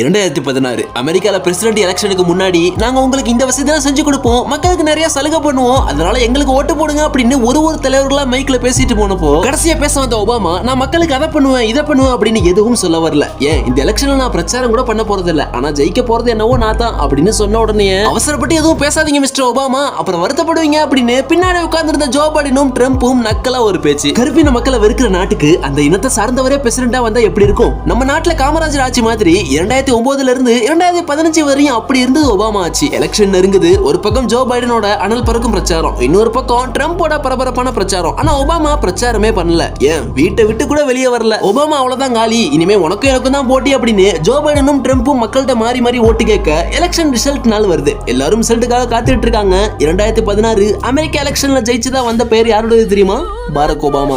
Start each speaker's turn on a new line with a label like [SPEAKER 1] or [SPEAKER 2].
[SPEAKER 1] இரண்டாயிரத்தி பதினாறு அமெரிக்கால பிரசிடென்ட் எலெக்ஷனுக்கு முன்னாடி நாங்க உங்களுக்கு இந்த வசதி தான் செஞ்சு கொடுப்போம். மக்களுக்கு நிறைய சலுகை பண்ணுவோம். அதனால எங்களுக்கு ஓட்டு போடுங்க அப்படின்னு ஒரு ஒரு தலைவர்களா மைக்ல பேசிட்டு போனப்போ கடைசியா பேச வந்த ஒபாமா நான் மக்களுக்கு அதை பண்ணுவேன் இதை பண்ணுவேன் அப்படின்னு எதுவும் சொல்ல வரல. ஏன் இந்த எலெக்ஷன்ல நான் பிரச்சாரம் கூட பண்ண போறது இல்ல ஆனா ஜெயிக்க போறது என்னவோ நான் தான் அப்படின்னு சொன்ன உடனே அவசரப்பட்டு எதுவும் பேசாதீங்க மிஸ்டர் ஒபாமா. அப்புறம் வருத்தப்படுவீங்க அப்படின்னு பின்னாடி உட்கார்ந்திருந்த ஜோ பைடனும் ட்ரம்ப்பும் நக்கலா ஒரு பேச்சு. கருப்பின மக்களை வெறுக்கிற நாட்டுக்கு அந்த இனத்தை சார்ந்தவரே பிரசிடண்டா வந்தா எப்படி இருக்கும்? நம்ம நாட்டுல காமராஜர் ஆட்சி மாதிரி இரண்டாயிரத்தி ஒன்பதுல இருந்து இரண்டாயிரத்தி பதினஞ்சு வரையும் அப்படி இருந்தது ஒபாமா ஆட்சி. எலெக்ஷன் நெருங்குது. ஒரு பக்கம் ஜோ பைடனோட அனல் பறக்கும் பிரச்சாரம். இன்னொரு பக்கம் ட்ரம்போட பரபரப்பான பிரச்சாரம். ஆனா ஒபாமா பிரச்சாரமே பண்ணல. ஏன்? வீட்டை விட்டு கூட வெளியே வரல. ஒபாமா அவ்வளவுதான் காலி. இனிமே உனக்கும் எனக்கும் தான் போட்டி அப்படின்னு ஜோ பைடனும் ட்ரம்ப்பும் மக்கள்கிட்ட மாறி மாறி ஓட்டு கேட்க எலெக்ஷன் ரிசல்ட் நாள் வருது. எல்லாரும் ரிசல்ட்டுக்காக காத்துட்டு இருக்காங்க. இரண்டாயிரத்தி பதினாறு அமெரிக்க எலெக்ஷன்ல ஜெயிச்சுதான் வந்த பேர் யாரோடது தெரியுமா? Barack Obama.